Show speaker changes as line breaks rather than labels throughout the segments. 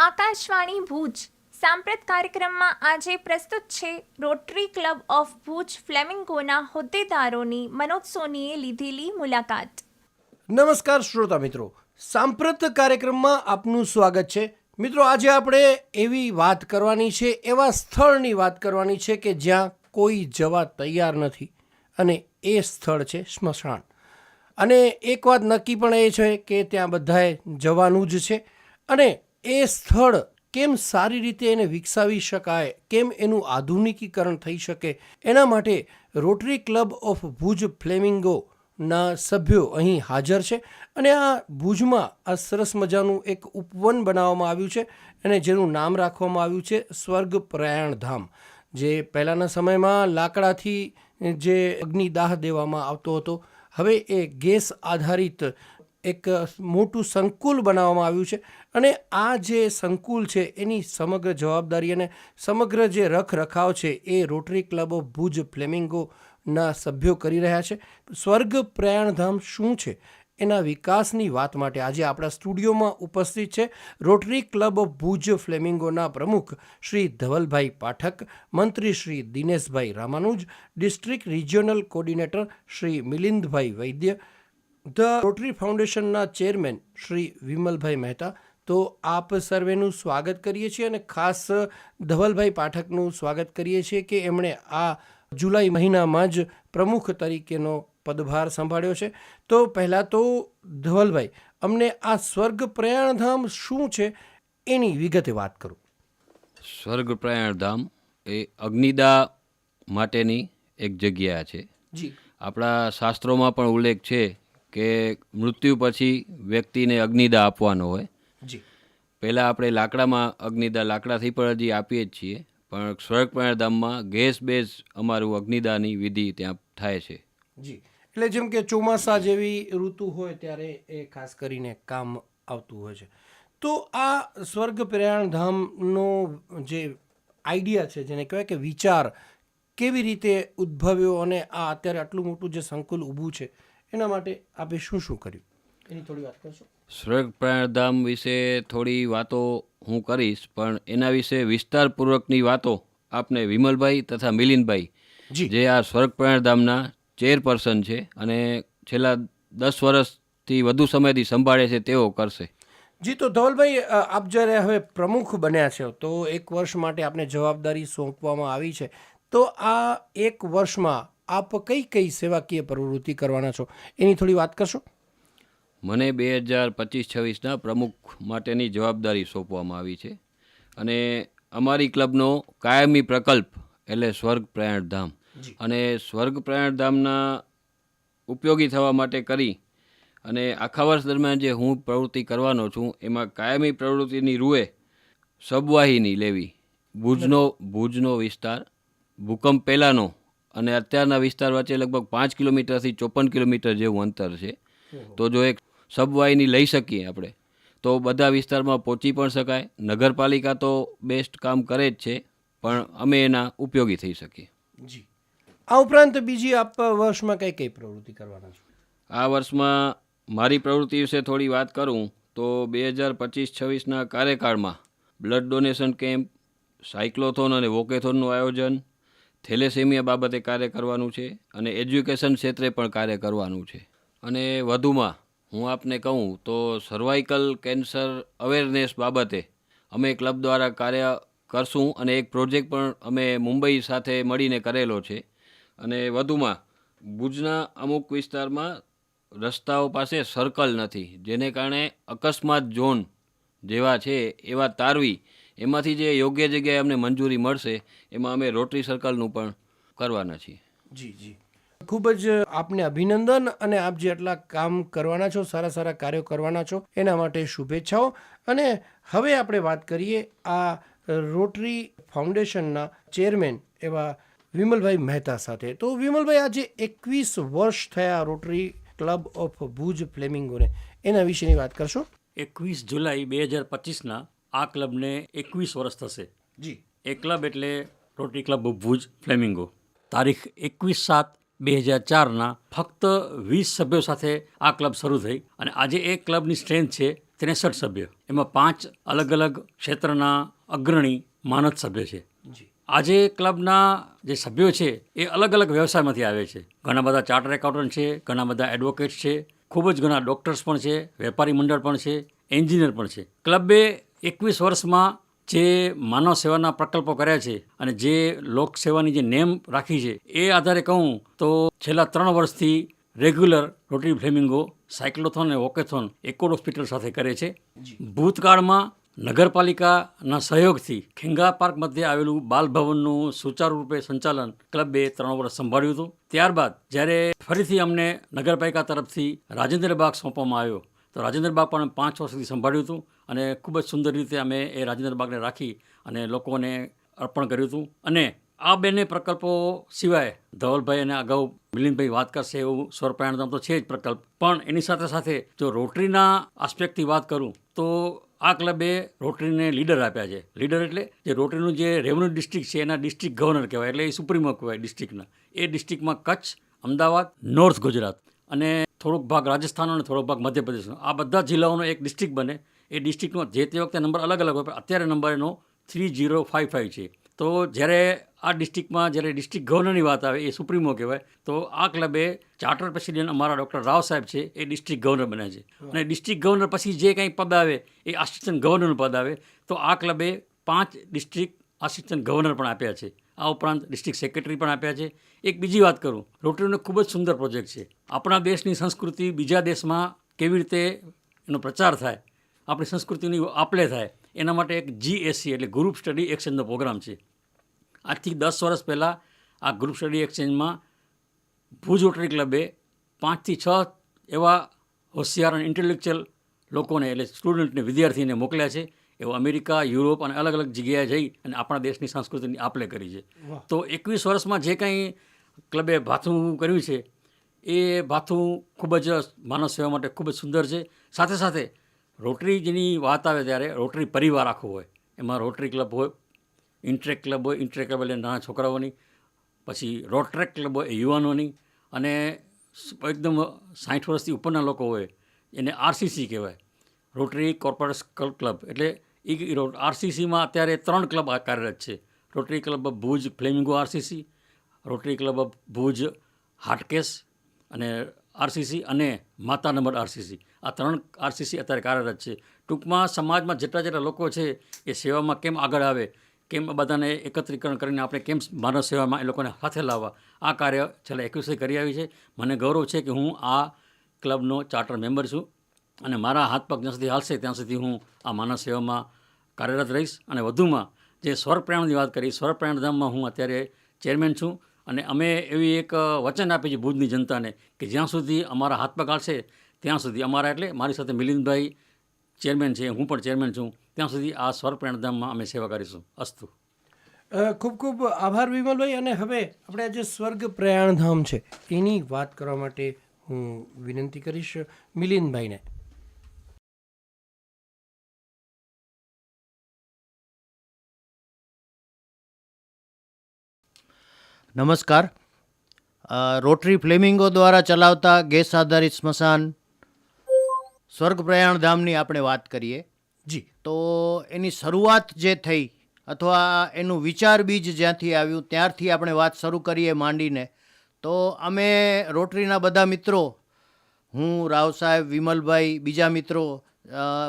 આકાશવાણી ભુજ. સાંપ્રત કાર્યક્રમમાં આજે પ્રસ્તુત છે રોટરી ક્લબ ઓફ ભુજ ફ્લેમિંગોના હોદ્દેદારોની મનોજ સોનીએ લીધેલી મુલાકાત.
નમસ્કાર શ્રોતા મિત્રો. સાંપ્રત કાર્યક્રમમાં આપનું સ્વાગત છે. મિત્રો, આજે આપણે એવી વાત કરવાની છે, એવા સ્થળની વાત કરવાની છે કે જ્યાં કોઈ જવા તૈયાર નથી અને એ સ્થળ છે સ્મશાન. અને એક વાત નક્કી પણ એ છે કે ત્યાં બધાએ જવાનું જ છે. અને એ સ્થળ કેમ સારી રીતે એને વિકસાવી શકાય? કેમ એનું આધુનિકીકરણ થઈ શકે? એના માટે રોટરી ક્લબ ઓફ ભુજ ફ્લેમિંગોના સભ્યો અહીં હાજર છે. અને આ ભુજમાં આ સરસ મજાનું એક ઉપવન બનાવવામાં આવ્યું છે અને જેનું નામ રાખવામાં આવ્યું છે સ્વર્ગ પ્રયાણ ધામ જે પહેલાંના સમયમાં લાકડાથી જે અગ્નિદાહ દેવામાં આવતો હતો. હવે એ ગેસ આધારિત એક મોટું સંકુલ બનાવવામાં આવ્યું છે અને આ જે સંકુલ છે એની સમગ્ર જવાબદારી અને સમગ્ર જે રખરખાવ છે એ રોટરી ક્લબ ઓફ ભુજ ફ્લેમિંગોના સભ્યો કરી રહ્યા છે. સ્વર્ગ પ્રયાણધામ શું છે એના વિકાસની વાત માટે આજે આપણા સ્ટુડિયોમાં ઉપસ્થિત છે રોટરી ક્લબ ઓફ ભુજ ફ્લેમિંગોના પ્રમુખ શ્રી ધવલભાઈ પાઠક, મંત્રી Shri Dineshbhai Ramanuj, district regional coordinator Shri Milindbhai Vaidya the Rotary ફાઉન્ડેશનના ચેરમેન શ્રી વિમલભાઈ મહેતા. તો આપ સર્વેનું સ્વાગત કરીએ છીએ અને ખાસ ધવલભાઈ પાઠકનું સ્વાગત કરીએ છીએ કે એમણે આ જુલાઈ મહિનામાં જ પ્રમુખ તરીકેનો પદભાર સંભાળ્યો છે. તો પહેલાં તો ધવલભાઈ અમને આ સ્વર્ગ પ્રયાણધામ શું છે એની વિગતે વાત કરો.
સ્વર્ગ પ્રયાણધામ એ અગ્નિદા માટેની એક જગ્યા છે.
જી.
આપણા શાસ્ત્રોમાં પણ ઉલ્લેખ છે કે મૃત્યુ પછી વ્યક્તિને અગ્નિદા આપવાનો હોય.
જી.
પહેલાં આપણે લાકડામાં અગ્નિદા લાકડાથી પણ હજી આપીએ જ છીએ પણ સ્વર્ગ ધામમાં ગેસ બેઝ અમારું અગ્નિદાની વિધિ ત્યાં થાય છે.
જી. એટલે જેમ કે ચોમાસા જેવી ઋતુ હોય ત્યારે એ ખાસ કરીને કામ આવતું હોય છે. તો આ સ્વર્ગ પ્રયાણ ધામનો જે આઈડિયા છે જેને કહેવાય કે વિચાર કેવી રીતે ઉદ્ભવ્યો અને આ અત્યારે આટલું મોટું જે સંકુલ ઊભું છે એના માટે આપે શું શું કર્યું? એની થોડી વાત કરશો?
સ્વર્ગ પ્રાણધામ વિશે થોડી વાતો હું કરીશ પણ એના વિશે વિસ્તારપૂર્વકની વાતો આપને વિમલભાઈ તથા મિલિંદભાઈ
જી.
જે આ સ્વર્ગ પ્રાણધામના ચેરપર્સન છે અને છેલ્લા દસ વર્ષથી વધુ સમયથી સંભાળે છે તેઓ કરશે.
જી તો ધવલભાઈ આપ જ્યારે હવે પ્રમુખ બન્યા છો તો એક વર્ષ માટે આપને જવાબદારી સોંપવામાં આવી છે. તો આ એક વર્ષમાં આપ કઈ કઈ સેવાકીય પ્રવૃત્તિ કરવાના છો? એની થોડી વાત કરશો?
મને બે હજાર પચીસ છવ્વીસના પ્રમુખ માટેની જવાબદારી સોંપવામાં આવી છે અને અમારી ક્લબનો કાયમી પ્રકલ્પ એટલે સ્વર્ગ પ્રયાણ ધામ અને સ્વર્ગ પ્રયાણ ધામના ઉપયોગી થવા માટે કરી અને આખા વર્ષ દરમિયાન જે હું પ્રવૃત્તિ કરવાનો છું એમાં કાયમી પ્રવૃત્તિની રૂએ સબવાહિની લેવી ભુજનો ભુજનો વિસ્તાર ભૂકંપ પહેલાંનો અને અત્યારના વિસ્તાર વચ્ચે લગભગ પાંચ કિલોમીટરથી ચોપન કિલોમીટર જેવું અંતર છે. તો જો એક સબવાહિની લઈ શકીએ આપણે તો બધા વિસ્તારમાં પહોંચી પણ શકાય. નગરપાલિકા તો બેસ્ટ કામ કરે જ છે પણ અમે એના ઉપયોગી થઈ શકીએ.
જી. આ ઉપરાંત બીજી આપ વર્ષમાં કઈ કઈ પ્રવૃત્તિ કરવાના છો?
આ વર્ષમાં મારી પ્રવૃત્તિ વિશે થોડી વાત કરું તો બે હજાર પચીસ છવ્વીસના કાર્યકાળમાં બ્લડ ડોનેશન કેમ્પ સાયક્લોથોન અને વોકેથોનનું આયોજન થેલેસેમિયા બાબતે કાર્ય કરવાનું છે અને એજ્યુકેશન ક્ષેત્રે પણ કાર્ય કરવાનું છે. અને વધુમાં હું આપને કહું તો સર્વાઇકલ કેન્સર અવેરનેસ બાબતે અમે ક્લબ દ્વારા કાર્ય કરશું અને એક પ્રોજેક્ટ પણ અમે મુંબઈ સાથે મળીને કરેલો છે. અને વધુમાં ભુજના અમુક વિસ્તારમાં રસ્તાઓ પાસે સર્કલ નથી, જેને કારણે અકસ્માત ઝોન જેવા છે એવા તારવી એમાંથી જે યોગ્ય જગ્યાએ અમને મંજૂરી મળશે એમાં અમે રોટરી સર્કલનું પણ કરવાના છીએ.
જી જી. ખૂબ જ આપને અભિનંદન અને આપ જે આટલા કામ કરવાના છો સારા સારા કાર્યો કરવાના છો એના માટે શુભેચ્છાઓ. અને હવે આપણે વાત કરીએ આ રોટરી ફાઉન્ડેશનના ચેરમેન એવા વિમલભાઈ મહેતા સાથે. તો વિમલભાઈ આજે એકવીસ વર્ષ થયા રોટરી ક્લબ ઓફ ભુજ ફ્લેમિંગોને. એના વિશેની વાત કરશો?
એકવીસ જુલાઈ બે હજાર પચીસના આ ક્લબને એકવીસ વર્ષ થશે.
જી.
એ ક્લબ એટલે રોટરી ક્લબ ભુજ ફ્લેમિંગો. તારીખ એકવીસ સાત બે હજાર ચારના ફક્ત વીસ સભ્યો સાથે આ ક્લબ શરૂ થઈ અને આજે એ ક્લબની સ્ટ્રેન્થ છે ત્રેસઠ સભ્ય. એમાં પાંચ અલગ અલગ ક્ષેત્રના અગ્રણી માનદ સભ્ય છે. આજે ક્લબના જે સભ્યો છે એ અલગ અલગ વ્યવસાયમાંથી આવે છે. ઘણા બધા ચાર્ટર એકાઉન્ટન્ટ છે ઘણા બધા એડવોકેટ્સ છે ખૂબ જ ઘણા ડૉક્ટર્સ પણ છે વેપારી મંડળ પણ છે એન્જિનિયર પણ છે. ક્લબે એકવીસ વર્ષમાં જે માનવ સેવાના પ્રકલ્પો કર્યા છે અને જે લોકસેવાની જે નેમ રાખી છે એ આધારે કહું તો છેલ્લા ત્રણ વર્ષથી રેગ્યુલર રોટરી ફ્લેમિંગો સાયક્લોથોન અને વોકેથોન એકોડ હોસ્પિટલ સાથે કરે છે. ભૂતકાળમાં નગરપાલિકાના સહયોગથી ખેંગા પાર્ક મધ્યે આવેલું બાલભવનનું સુચારુ રૂપે સંચાલન ક્લબે ત્રણ વર્ષ સંભાળ્યું હતું. ત્યારબાદ જ્યારે ફરીથી અમને નગરપાલિકા તરફથી રાજેન્દ્ર બાગ સોંપવામાં આવ્યો તો રાજેન્દ્ર બાગ પણ પાંચ વર્ષ સુધી સંભાળ્યું હતું અને ખૂબ જ સુંદર રીતે અમે એ રાજેન્દ્ર બાગને રાખી અને લોકોને અર્પણ કર્યું હતું. અને આ બંને પ્રકલ્પો સિવાય ધવલભાઈ અને અગાઉ મિલિંદભાઈ વાત કરશે એવું સ્વર પ્રયાણધામ તો છે જ પ્રકલ્પ. પણ એની સાથે સાથે જો રોટરીના આસ્પેક્ટથી વાત કરું, તો આ ક્લબે રોટરીને લીડર આપ્યા છે. લીડર એટલે જે રોટરીનું જે રેવન્યુ ડિસ્ટ્રિક્ટ છે એના ડિસ્ટ્રિક્ટ ગવર્નર કહેવાય, એટલે એ સુપ્રીમો કહેવાય ડિસ્ટ્રિક્ટના એ ડિસ્ટ્રિક્ટમાં કચ્છ, અમદાવાદ નોર્થ ગુજરાત. અને થોડોક ભાગ રાજસ્થાન અને થોડોક ભાગ મધ્યપ્રદેશનો. આ બધા જિલ્લાઓનો એક ડિસ્ટ્રિક્ટ બને. એ ડિસ્ટ્રિક્ટનો જે તે વખતે નંબર અલગ અલગ હોય પણ અત્યારે નંબર એનો થ્રી જીરો ફાઇવ ફાઇવ છે. તો જ્યારે આ ડિસ્ટ્રિક્ટમાં જ્યારે ડિસ્ટ્રિક્ટ ગવર્નરની વાત આવે એ સુપ્રીમો કહેવાય તો આ ક્લબે ચાર્ટર પ્રેસિડેન્ટ અમારા ડૉક્ટર રાવ સાહેબ છે એ ડિસ્ટ્રિક્ટ ગવર્નર બને છે. અને ડિસ્ટ્રિક્ટ ગવર્નર પછી જે કંઈ પદ આવે એ આસિસ્ટન્ટ ગવર્નરનું પદ આવે તો આ ક્લબે પાંચ ડિસ્ટ્રિક્ટ આસિસ્ટન્ટ ગવર્નર પણ આપ્યા છે. આ ઉપરાંત ડિસ્ટ્રિક્ટ સેક્રેટરી પણ આપ્યા છે. એક બીજી વાત કરું, રોટરીનો ખૂબ જ સુંદર પ્રોજેક્ટ છે. આપણા દેશની સંસ્કૃતિ બીજા દેશમાં કેવી રીતે એનો પ્રચાર થાય, આપણી સંસ્કૃતિની આપલે થાય, એના માટે એક જીએસસી એટલે ગ્રુપ સ્ટડી એક્સચેન્જનો પ્રોગ્રામ છે. આજથી દસ વર્ષ પહેલાં આ ગ્રુપ સ્ટડી એક્સચેન્જમાં ભુજ રોટરી ક્લબે પાંચથી છ એવા હોશિયાર અને ઇન્ટેલેક્ચ્યુઅલ લોકોને એટલે સ્ટુડન્ટને વિદ્યાર્થીને મોકલ્યા છે. એવો અમેરિકા યુરોપ અને અલગ અલગ જગ્યાએ જઈ અને આપણા દેશની સંસ્કૃતિની આપલે કરી છે. તો એકવીસ વર્ષમાં જે કંઈ ક્લબે ભાથું કર્યું છે એ ભાથું ખૂબ જ માનવ સેવા માટે ખૂબ જ સુંદર છે. સાથે સાથે રોટરી જેની વાત આવે ત્યારે રોટરી પરિવાર આખો હોય. એમાં રોટરી ક્લબ હોય ઇન્ટ્રેક ક્લબ હોય ઇન્ટ્રેક ક્લબ એટલે નાના છોકરાઓની પછી રોટ્રેક ક્લબ હોય એ યુવાનોની અને એકદમ સાઠ વર્ષથી ઉપરના લોકો હોય એને આરસીસી કહેવાય. રોટરી કોર્પોરેટ ક્લબ એટલે એ આરસીસીમાં અત્યારે ત્રણ ક્લબ કાર્યરત છે. Rotary Club of Bhuj Flamingo RCC Rotary Club of Bhuj Hatkesh અને આરસીસી અને માતા નંબર આરસીસી. આ ત્રણ આરસીસી અત્યારે કાર્યરત છે. ટૂંકમાં સમાજમાં જેટલા જેટલા લોકો છે એ સેવામાં કેમ આગળ આવે, કેમ બધાને એકત્રીકરણ કરીને આપણે કેમ માનવ સેવામાં એ લોકોને હાથે લાવવા, આ કાર્ય છેલ્લા એકવીસે કરી આવી છે. મને ગૌરવ છે કે હું આ ક્લબનો ચાર્ટર મેમ્બર છું. અને મારા હાથ પગ જ્યાં સુધી હાલશે, ત્યાં સુધી હું આ માનવ સેવામાં કાર્યરત રહીશ. અને વધુમાં જે સ્વર પ્રયાણની વાત કરી સ્વરપ્રેરણધામમાં હું અત્યારે ચેરમેન છું. અને અમે એવી એક વચન આપી છે ભુજની જનતાને કે જ્યાં સુધી અમારા હાથ પગ હાલશે, ત્યાં સુધી અમારા એટલે મારી સાથે મિલિંદભાઈ ચેરમેન છે, હું પણ ચેરમેન છું, ત્યાં સુધી આ સ્વરપ્રેરણધામમાં અમે સેવા કરીશું. અસ્તુ.
ખૂબ ખૂબ આભાર વિમલભાઈ. અને હવે આપણે આ જે સ્વર્ગ પ્રયાણધામ છે, એની વાત કરવા માટે હું વિનંતી કરીશ મિલિંદભાઈને.
નમસ્કાર. રોટરી ફ્લેમિંગો દ્વારા ચલાવતા ગેસ આધારિત સ્મશાન સ્વર્ગ પ્રયાણ ધામની આપણે વાત કરીએ.
જી.
તો એની શરૂઆત જે થઈ અથવા એનું વિચાર બીજ જ્યાંથી આવ્યું ત્યારથી આપણે વાત શરૂ કરીએ માંડીને. તો અમે રોટરીના બધા મિત્રો હું રાવ સાહેબ વિમલભાઈ બીજા મિત્રો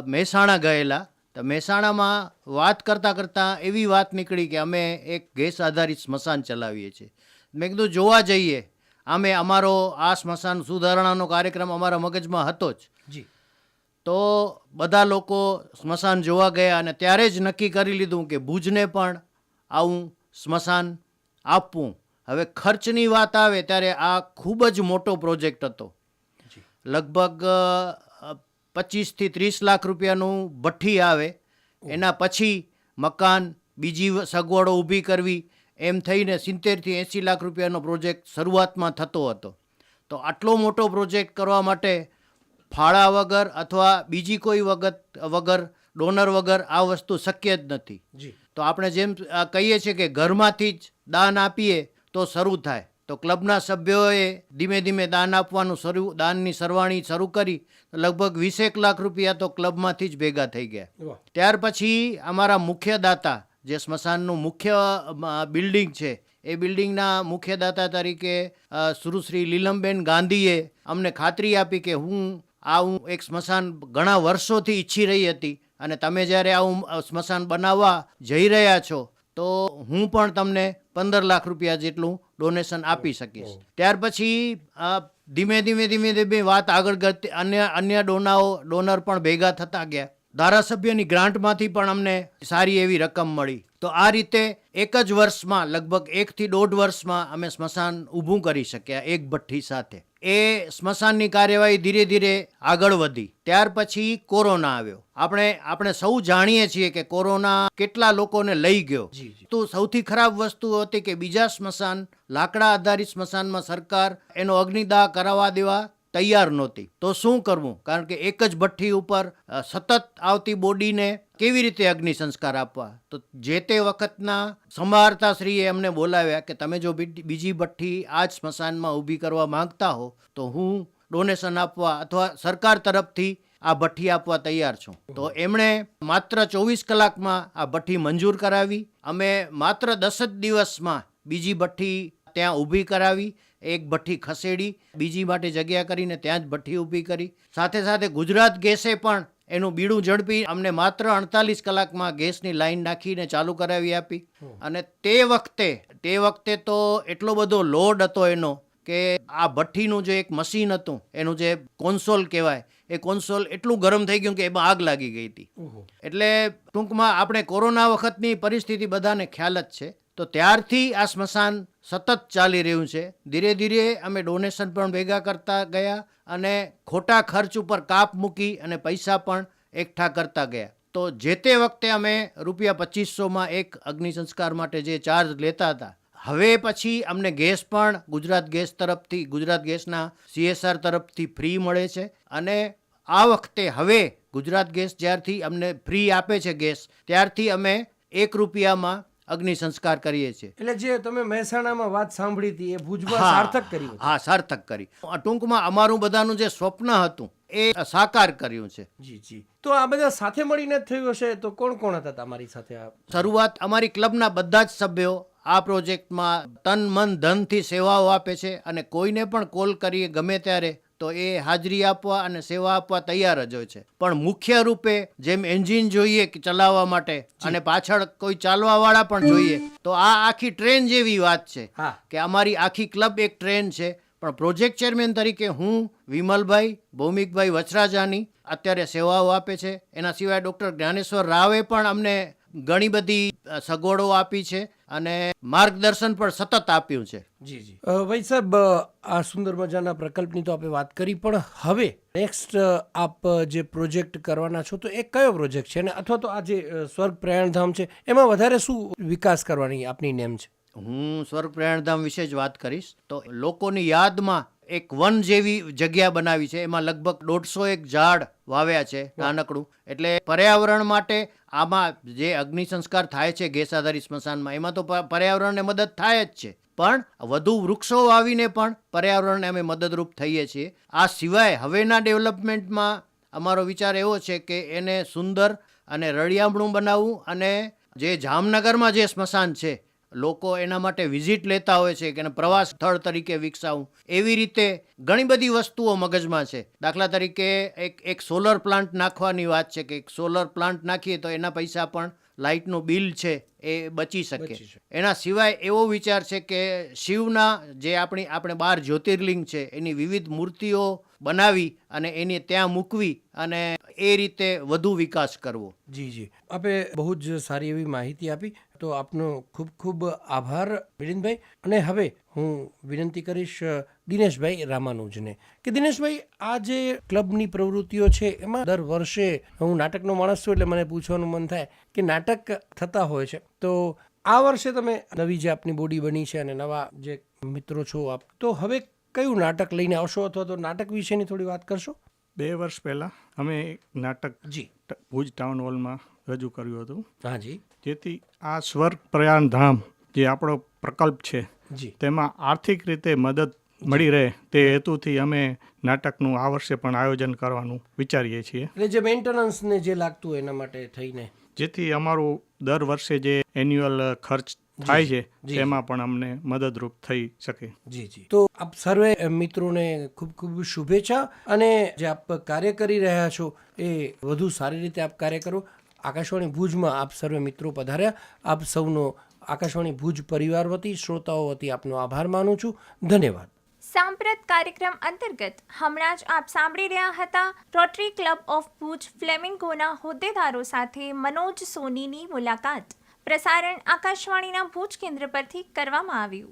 મહેસાણા ગયેલા. તો મહેસાણામાં વાત કરતાં કરતાં એવી વાત નીકળી કે અમે એક ગેસ આધારિત સ્મશાન ચલાવીએ છીએ. મેં કીધું જોવા જઈએ. આમે અમારો આ સ્મશાન સુધારણાનો કાર્યક્રમ અમારા મગજમાં હતો જ.
જી.
તો બધા લોકો સ્મશાન જોવા ગયા અને ત્યારે જ નક્કી કરી લીધું કે ભુજને પણ આવું સ્મશાન આપવું. હવે ખર્ચની વાત આવે ત્યારે આ ખૂબ જ મોટો પ્રોજેક્ટ હતો. લગભગ પચીસથી ત્રીસ લાખ રૂપિયાનું ભઠ્ઠી આવે એના પછી મકાન બીજી સગવડો ઊભી કરવી એમ થઈને સિત્તેરથી એંસી લાખ રૂપિયાનો પ્રોજેક્ટ શરૂઆતમાં થતો હતો. તો આટલો મોટો પ્રોજેક્ટ કરવા માટે ફાળા વગર અથવા બીજી કોઈ વગત વગર ડોનર વગર આ વસ્તુ શક્ય જ નથી. તો આપણે જેમ કહીએ છીએ કે ઘરમાંથી જ દાન આપીએ તો શરૂ થાય. તો ક્લબના સભ્યોએ ધીમે ધીમે દાન આપવાનું શરૂ દાનની સરવાણી શરૂ કરી તો લગભગ વીસેક લાખ રૂપિયા તો ક્લબમાંથી જ ભેગા થઈ ગયા. ત્યાર પછી અમારા મુખ્ય દાતા જે સ્મશાનનું મુખ્ય બિલ્ડિંગ છે એ બિલ્ડિંગના મુખ્ય દાતા તરીકે સુરુશ્રી લીલમબેન ગાંધીએ અમને ખાતરી આપી કે હું આવું એક સ્મશાન ઘણા વર્ષોથી ઈચ્છી રહી હતી અને તમે જ્યારે આવું સ્મશાન બનાવવા જઈ રહ્યા છો તો હું પણ તમને પંદર લાખ રૂપિયા જેટલું ડોનેશન આપી શકીશ. ત્યાર પછી ધીમે ધીમે ધીમે ધીમે વાત આગળ કરતી અન્ય અન્ય ડોનાઓ ડોનર પણ ભેગા થતા ગયા. ધારાસભ્યની ગ્રાન્ટમાંથી પણ અમને સારી એવી રકમ મળી. તો આ રીતે એક જ વર્ષમાં લગભગ એકથી દોઢ વર્ષમાં અમે સ્મશાન ઊભું કરી શક્યા એક ભઠ્ઠી સાથે. એ સ્મશાનની કાર્યવાહી ધીરે ધીરે આગળ વધી. ત્યાર પછી કોરોના આવ્યો. આપણે આપણે સૌ જાણીએ છીએ કે કોરોના કેટલા લોકોને લઈ ગયો. તો સૌથી ખરાબ વસ્તુ હતી કે બીજા સ્મશાન લાકડા આધારિત સ્મશાનમાં સરકાર એનો અગ્નિદાહ કરાવવા દેવા તૈયાર નહોતી. તો શું કરવું? કારણ કે એક જ ભઠ્ઠી ઉપર સતત આવતી બોડીને કેવી રીતે અગ્નિ સંસ્કાર આપવા? તો જે તે વખતના સંભારતાશ્રીએ એમને બોલાવ્યા કે તમે જો બીજી ભઠ્ઠી આ જ સ્મશાનમાં ઊભી કરવા માંગતા હો, તો હું ડોનેશન આપવા અથવા સરકાર તરફથી આ ભઠ્ઠી આપવા તૈયાર છું. તો એમણે માત્ર ચોવીસ કલાકમાં આ ભઠ્ઠી મંજૂર કરાવી. અમે માત્ર દસ જ દિવસમાં બીજી ભઠ્ઠી ત્યાં ઊભી કરાવી. એક ભઠ્ઠી ખસેડી, બીજી માટે જગ્યા કરીને ત્યાં જ ભઠ્ઠી ઊભી કરી. સાથે સાથે ગુજરાત ગેસે પણ એનું બીડું ઝડપી અમને માત્ર અડતાલીસ કલાકમાં ગેસની લાઈન નાખીને ચાલુ કરાવી આપી. અને તે વખતે તે વખતે તો એટલો બધો લોડ હતો એનો કે આ ભઠ્ઠીનું જે એક મશીન હતું એનું જે કોન્સોલ કહેવાય એ કોન્સોલ એટલું ગરમ થઈ ગયું કે એમાં આગ લાગી ગઈ હતી. એટલે ટૂંકમાં આપણે કોરોના વખતની પરિસ્થિતિ બધાને ખ્યાલ જ છે. તો ત્યારથી આ સ્મશાન સતત ચાલી રહ્યું છે. ધીરે ધીરે અમે ડોનેશન પણ ભેગા કરતા ગયા અને ખોટા ખર્ચ ઉપર કાપ મૂકી અને પૈસા પણ એકઠા કરતા ગયા. તો જે તે વખતે અમે રૂપિયા પચીસોમાં એક અગ્નિ સંસ્કાર માટે જે ચાર્જ લેતા હતા, હવે પછી અમને ગેસ પણ ગુજરાત ગેસ તરફથી, ગુજરાત ગેસના સીએસઆર તરફથી ફ્રી મળે છે અને આ વખતે હવે ગુજરાત ગેસ જ્યારથી અમને ફ્રી આપે છે ગેસ, ત્યારથી અમે એક રૂપિયામાં અગ્નિ સંસ્કાર કરીએ છીએ.
એટલે જે તમે મહેસાણામાં વાત સાંભળી હતી એ ભુજમાં સાર્થક કરી
હા સાર્થક કરી. ટૂંકમાં અમારું બધાનું જે સ્વપ્ન હતું એ સાકાર કર્યું છે.
જી જી. તો આ બધા સાથે મળીને થયું હશે? તો કોણ કોણ હતા તમારી સાથે
શરૂઆત અમારી ક્લબના બધા જ સભ્યો આ પ્રોજેક્ટમાં તન મન ધનથી સેવાઓ આપે છે અને કોઈને પણ કોલ કરીએ ગમે ત્યારે તો એ હાજરી આપવા અને સેવા આપવા તૈયાર જ હોય છે. પણ મુખ્ય રૂપે જેમ એન્જિન જોઈએ કે ચલાવવા માટે અને પાછળ કોઈ ચાલવાવાળા પણ જોઈએ તો આ આખી ટ્રેન જેવી વાત છે. કે અમારી આખી ક્લબ એક ટ્રેન છે. પણ પ્રોજેક્ટ ચેરમેન તરીકે હું વિમલભાઈ ભૌમિકભાઈ વચરાજાની અત્યારે સેવાઓ આપે છે. એના સિવાય ડૉક્ટર જ્ઞાનેશ્વર રાવે પણ અમને ઘણી બધી સગવડો આપી છે અને માર્ગદર્શન પણ સતત આપ્યું છે.
જી જી. ભાઈ સાહેબ આ સુંદર મજાના પ્રકલ્પની તો આપણે વાત કરી પણ હવે નેક્સ્ટ આપ જે પ્રોજેક્ટ કરવાના છો તો એ કયો પ્રોજેક્ટ છે? અને અથવા તો આ જે સ્વર્ગ પ્રયાણધામ છે એમાં વધારે શું વિકાસ કરવાની આપની નેમ છે?
હું સ્વર્ગ પ્રયાણધામ વિશે જ વાત કરીશ. તો લોકોની યાદમાં એક વન જેવી જગ્યા બનાવી છે. એમાં લગભગ દોઢસો એક ઝાડ વાવ્યા છે નાનકડું. એટલે પર્યાવરણ માટે આમાં જે અગ્નિ સંસ્કાર થાય છે ગેસ આધારિત સ્મશાનમાં એમાં તો પર્યાવરણને મદદ થાય જ છે. પણ વધુ વૃક્ષો વાવીને પણ પર્યાવરણને અમે મદદરૂપ થઈએ છીએ. આ સિવાય હવેના ડેવલપમેન્ટમાં અમારો વિચાર એવો છે કે એને સુંદર અને રળિયામણું બનાવવું અને જે જામનગરમાં જે સ્મશાન છે લોકો એના માટે વિઝિટ લેતા હોય છે કે પ્રવાસ સ્થળ તરીકે વિકસાવું. એવી રીતે ઘણી બધી વસ્તુઓ મગજમાં છે. દાખલા તરીકે એક એક સોલર પ્લાન્ટ નાખવાની વાત છે કે એક સોલર પ્લાન્ટ નાખીએ તો એના પૈસા પણ લાઇટનું બિલ છે એ બચી શકે. એના સિવાય એવો વિચાર છે કે શિવના જે આપણી આપણે બાર જ્યોતિર્લિંગ છે એની વિવિધ મૂર્તિઓ બનાવી અને એને ત્યાં મૂકવી અને એ રીતે વધુ વિકાસ કરવો.
જી જી. આપે બહુ જ સારી એવી માહિતી આપી. તો આપનો ખૂબ ખૂબ આભાર મિલિંદભાઈ અને હવે હું વિનંતી કરીશ દિનેશભાઈ રામાનુજને કે દિનેશભાઈ આ જે ક્લબની પ્રવૃત્તિઓ છે એમાં દર વર્ષે હું નાટકનો માણસ છું એટલે મને પૂછવાનું મન થાય કે નાટક થતા હોય છે. તો આ વર્ષે તમે નવી જે આપની બોડી બની છે અને નવા જે મિત્રો છો આપ તો હવે કયું નાટક લઈને આવશો અથવા તો નાટક વિશેની થોડી વાત કરશો?
બે વર્ષ પહેલાં અમે નાટક
જી.
ભુજ ટાઉન હોલમાં રજૂ કર્યું હતું.
હા જી.
જેથી આ સ્વર્ગ પ્રયાણ ધામ જે આપણો પ્રકલ્પ છે તેમાં આર્થિક રીતે મદદ મળી રહે તે હેતુથી અમે નાટકનું આ વર્ષે પણ આયોજન કરવાનું વિચારીએ છીએ.
એટલે જે મેન્ટેનન્સને જે લાગતું એના માટે થઈને.
જેથી અમારું દર વર્ષે જે એન્યુઅલ ખર્ચ થાય છે તેમાં પણ અમને મદદરૂપ થઈ શકે.
જી જી. તો આપ સર્વે મિત્રોને ખૂબ ખૂબ શુભેચ્છા અને જે આપ કાર્ય કરી રહ્યા છો એ વધુ સારી રીતે આપ કાર્ય કરો. આકાશવાણી ભુજમાં આપ સર્વે મિત્રો પધાર્યા. આપ સૌનો આકાશવાણી ભુજ પરિવાર વતી, શ્રોતાઓ વતી આપનો આભાર માનું છું. ધન્યવાદ.
સાંપ્રત કાર્યક્રમ અંતર્ગત હમણાં જ આપ સાંભળી રહ્યા હતા, રોટરી ક્લબ ઓફ ભુજ ફ્લેમિંગોના હોદ્દેદારો સાથે મનોજ સોનીની મુલાકાત. પ્રસારણ આકાશવાણીના ભુજ કેન્દ્ર પરથી કરવામાં આવ્યું.